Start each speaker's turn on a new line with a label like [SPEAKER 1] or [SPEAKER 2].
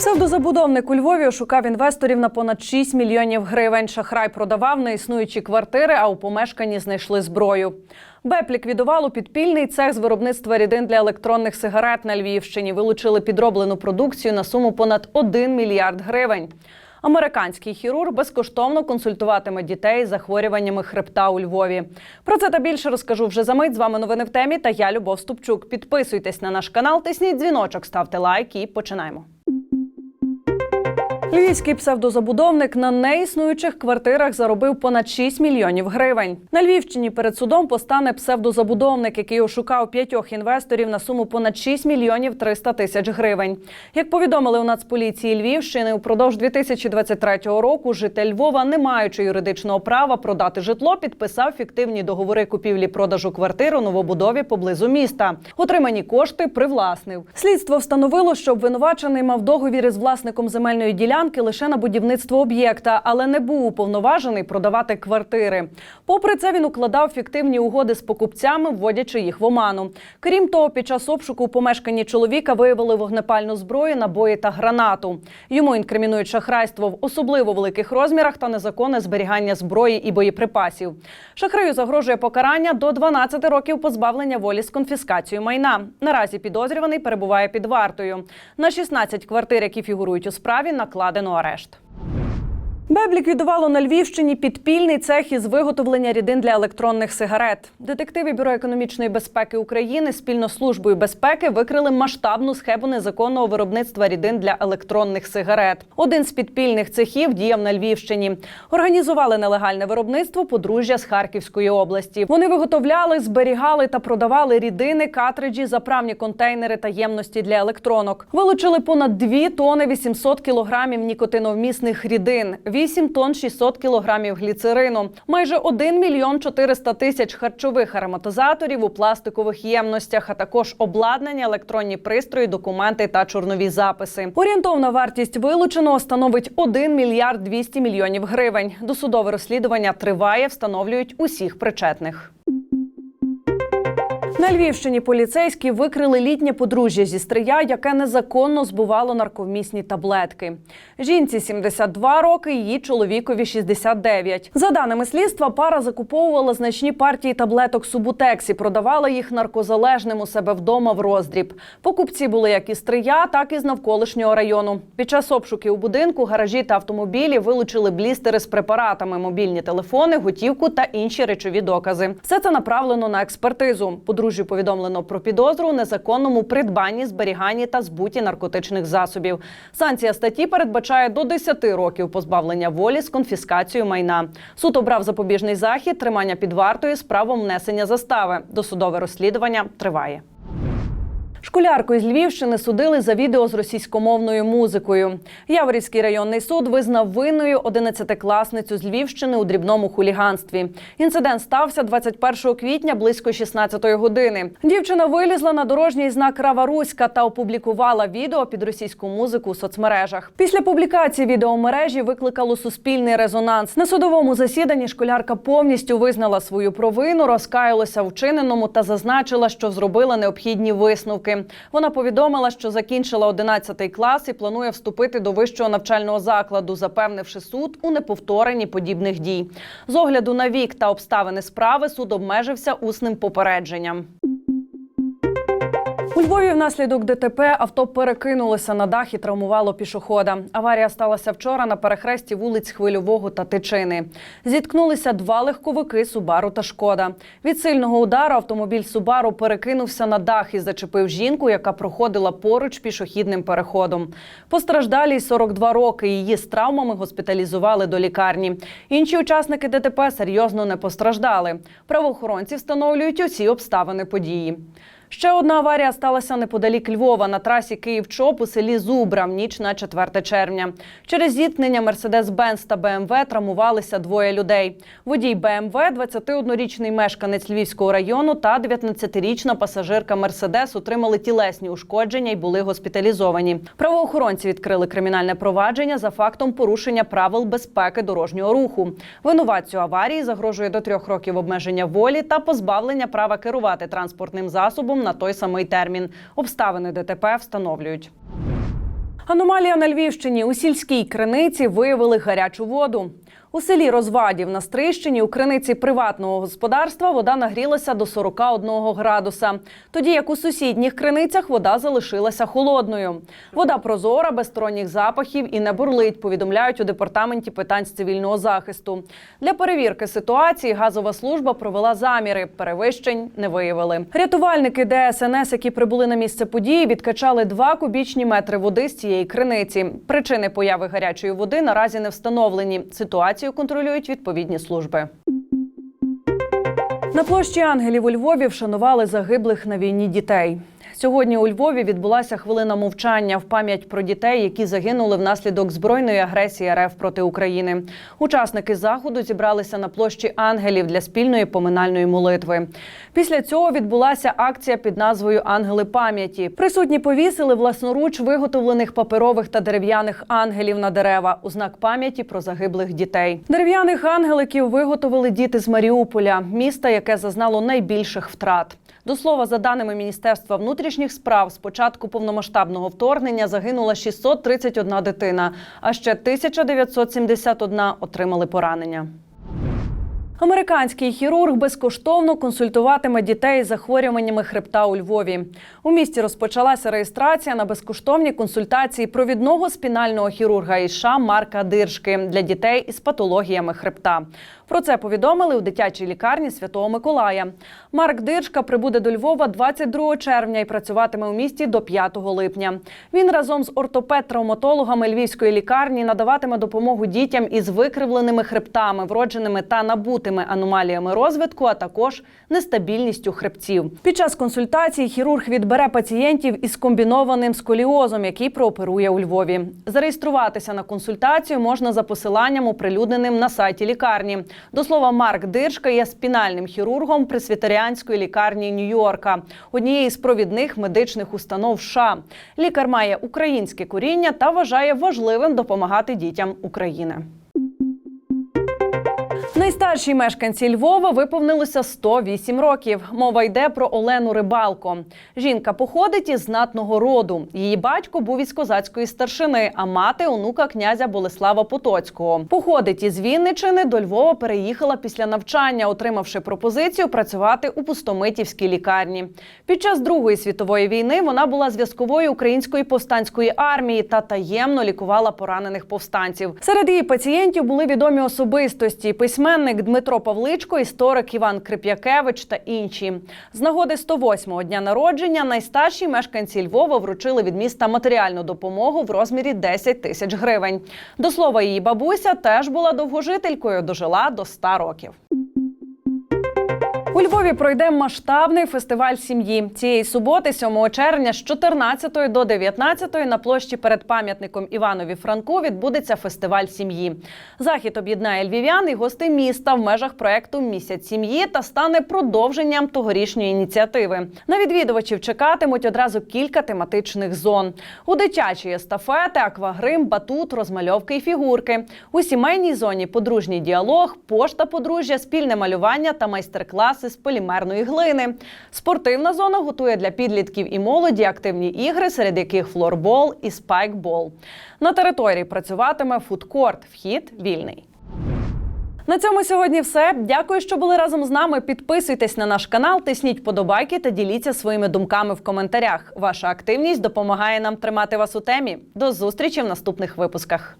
[SPEAKER 1] Псевдозабудовник у Львові ошукав інвесторів на понад 6 мільйонів гривень. Шахрай продавав неіснуючі квартири, а у помешканні знайшли зброю. БЕП ліквідувало підпільний цех з виробництва рідин для електронних сигарет на Львівщині. Вилучили підроблену продукцію на суму понад 1 мільярд гривень. Американський хірург безкоштовно консультуватиме дітей з захворюваннями хребта у Львові. Про це та більше розкажу вже за мить. З вами новини в темі. Та я Любов Ступчук. Підписуйтесь на наш канал, тисніть дзвіночок, ставте лайк і починаємо. Львівський псевдозабудовник на неіснуючих квартирах заробив понад 6 мільйонів гривень. На Львівщині перед судом постане псевдозабудовник, який ошукав п'ятьох інвесторів на суму понад 6 мільйонів 300 тисяч гривень. Як повідомили у Нацполіції Львівщини, упродовж 2023 року житель Львова, не маючи юридичного права продати житло, підписав фіктивні договори купівлі-продажу квартир у новобудові поблизу міста. Отримані кошти привласнив. Слідство встановило, що обвинувачений мав договір із власником земельної ділянки лише на будівництво об'єкта, але не був уповноважений продавати квартири. Попри це, він укладав фіктивні угоди з покупцями, вводячи їх в оману. Крім того, під час обшуку у помешканні чоловіка виявили вогнепальну зброю, набої та гранату. Йому інкримінують шахрайство в особливо великих розмірах та незаконне зберігання зброї і боєприпасів. Шахраю загрожує покарання до 12 років позбавлення волі з конфіскацією майна. Наразі підозрюваний перебуває під вартою. На 16 квартир, які фігурують у справі, накладено арешт. БЕБ ліквідувало на Львівщині підпільний цех із виготовлення рідин для електронних сигарет. Детективи Бюро економічної безпеки України спільно з службою безпеки викрили масштабну схему незаконного виробництва рідин для електронних сигарет. Один з підпільних цехів діяв на Львівщині. Організували нелегальне виробництво подружжя з Харківської області. Вони виготовляли, зберігали та продавали рідини, картриджі, заправні контейнери та ємності для електронок. Вилучили понад 2 тони 800 кілограмів нікотиновмісних рідин. 8 тонн 600 кілограмів гліцерину, майже 1 мільйон 400 тисяч харчових ароматизаторів у пластикових ємностях, а також обладнання, електронні пристрої, документи та чорнові записи. Орієнтовна вартість вилученого становить 1 мільярд 200 мільйонів гривень. Досудове розслідування триває, встановлюють усіх причетних. На Львівщині поліцейські викрили літнє подружжя зі стрия, яке незаконно збувало нарковмісні таблетки. Жінці 72 роки, її чоловікові 69. За даними слідства, пара закуповувала значні партії таблеток Субутекс і продавала їх наркозалежним у себе вдома в роздріб. Покупці були як із стрия, так і з навколишнього району. Під час обшуків у будинку, гаражі та автомобілі вилучили блістери з препаратами, мобільні телефони, готівку та інші речові докази. Все це направлено на експертизу. Подружжю повідомлено про підозру у незаконному придбанні, зберіганні та збуті наркотичних засобів. Санкція статті передбачає до 10 років позбавлення волі з конфіскацією майна. Суд обрав запобіжний захід, тримання під вартою з правом внесення застави. Досудове розслідування триває. Школярку із Львівщини судили за відео з російськомовною музикою. Яворівський районний суд визнав винною 11-класницю з Львівщини у дрібному хуліганстві. Інцидент стався 21 квітня близько 16-ї години. Дівчина вилізла на дорожній знак Рава Руська та опублікувала відео під російську музику у соцмережах. Після публікації відео мережі викликало суспільний резонанс. На судовому засіданні школярка повністю визнала свою провину, розкаялася в чиненому та зазначила, що зробила необхідні висновки. Вона повідомила, що закінчила 11 клас і планує вступити до вищого навчального закладу, запевнивши суд у неповторенні подібних дій. З огляду на вік та обставини справи суд обмежився усним попередженням. У Львові внаслідок ДТП авто перекинулося на дах і травмувало пішохода. Аварія сталася вчора на перехресті вулиць Хвильового та Тичини. Зіткнулися два легковики Субару та Шкода. Від сильного удару автомобіль Субару перекинувся на дах і зачепив жінку, яка проходила поруч пішохідним переходом. Постраждалій 42 роки. Її з травмами госпіталізували до лікарні. Інші учасники ДТП серйозно не постраждали. Правоохоронці встановлюють усі обставини події. Ще одна аварія сталася неподалік Львова на трасі Київ-Чоп у селі Зубра ніч на 4 червня. Через зіткнення Мерседес-Бенц та БМВ травмувалися двоє людей. Водій БМВ, 21-річний мешканець Львівського району та 19-річна пасажирка Мерседес отримали тілесні ушкодження і були госпіталізовані. Правоохоронці відкрили кримінальне провадження за фактом порушення правил безпеки дорожнього руху. Винуватцю аварії загрожує до трьох років обмеження волі та позбавлення права керувати транспортним засобом на той самий термін. Обставини ДТП встановлюють. Аномалія на Львівщині у сільській криниці виявили гарячу воду. У селі Розвадів на Стрищині у криниці приватного господарства вода нагрілася до 41 градуса, тоді як у сусідніх криницях вода залишилася холодною. Вода прозора, без сторонніх запахів і не бурлить, повідомляють у департаменті питань з цивільного захисту. Для перевірки ситуації газова служба провела заміри. Перевищень не виявили. Рятувальники ДСНС, які прибули на місце події, відкачали 2 кубічні метри води з цієї криниці. Причини появи гарячої води наразі не встановлені. Ситуацію контролюють відповідні служби. На площі ангелів у Львові вшанували загиблих на війні дітей. Сьогодні у Львові відбулася хвилина мовчання в пам'ять про дітей, які загинули внаслідок збройної агресії РФ проти України. Учасники заходу зібралися на площі ангелів для спільної поминальної молитви. Після цього відбулася акція під назвою Ангели пам'яті. Присутні повісили власноруч виготовлених паперових та дерев'яних ангелів на дерева у знак пам'яті про загиблих дітей. Дерев'яних ангеликів виготовили діти з Маріуполя, міста, яке зазнало найбільших втрат. До слова, за даними Міністерства внутрішніх справ, з початку повномасштабного вторгнення загинула 631 дитина, а ще 1971 отримали поранення. Американський хірург безкоштовно консультуватиме дітей з захворюваннями хребта у Львові. У місті розпочалася реєстрація на безкоштовні консультації провідного спінального хірурга із США Марка Диршки для дітей із патологіями хребта. Про це повідомили у дитячій лікарні Святого Миколая. Марк Диршка прибуде до Львова 22 червня і працюватиме у місті до 5 липня. Він разом з ортопед-травматологами львівської лікарні надаватиме допомогу дітям із викривленими хребтами, вродженими та набутими аномаліями розвитку, а також нестабільністю хребців. Під час консультації хірург відбере пацієнтів із комбінованим сколіозом, який прооперує у Львові. Зареєструватися на консультацію можна за посиланням, оприлюдненим на сайті лікарні. До слова, Марк Диршка є спінальним хірургом пресвітеріанської лікарні Нью-Йорка, однієї з провідних медичних установ США. Лікар має українське коріння та вважає важливим допомагати дітям України. Найстаршій мешканці Львова виповнилося 108 років. Мова йде про Олену Рибалко. Жінка походить із знатного роду. Її батько був із козацької старшини, а мати онука князя Болеслава Потоцького. Походить із Вінничини до Львова переїхала після навчання, отримавши пропозицію працювати у пустомитівській лікарні. Під час Другої світової війни вона була зв'язковою української повстанської армії та таємно лікувала поранених повстанців. Серед її пацієнтів були відомі особистості письменник Дмитро Павличко, історик Іван Крип'якевич та інші. З нагоди 108-го дня народження найстарші мешканці Львова вручили від міста матеріальну допомогу в розмірі 10 тисяч гривень. До слова, її бабуся теж була довгожителькою, дожила до 100 років. У Львові пройде масштабний фестиваль сім'ї цієї суботи, 7 червня, з 14 до 19 на площі перед пам'ятником Іванові Франку відбудеться фестиваль сім'ї. Захід об'єднає львів'ян і гостей міста в межах проекту Місяць сім'ї та стане продовженням тогорічної ініціативи. На відвідувачів чекатимуть одразу кілька тематичних зон: у дитячій естафети, аквагрим, батут, розмальовки і фігурки. У сімейній зоні подружній діалог, пошта подружжя, спільне малювання та майстер-класи з полімерної глини. Спортивна зона готує для підлітків і молоді активні ігри, серед яких флорбол і спайкбол. На території працюватиме фудкорт. Вхід вільний. На цьому сьогодні все. Дякую, що були разом з нами. Підписуйтесь на наш канал, тисніть подобайки та діліться своїми думками в коментарях. Ваша активність допомагає нам тримати вас у темі. До зустрічі в наступних випусках.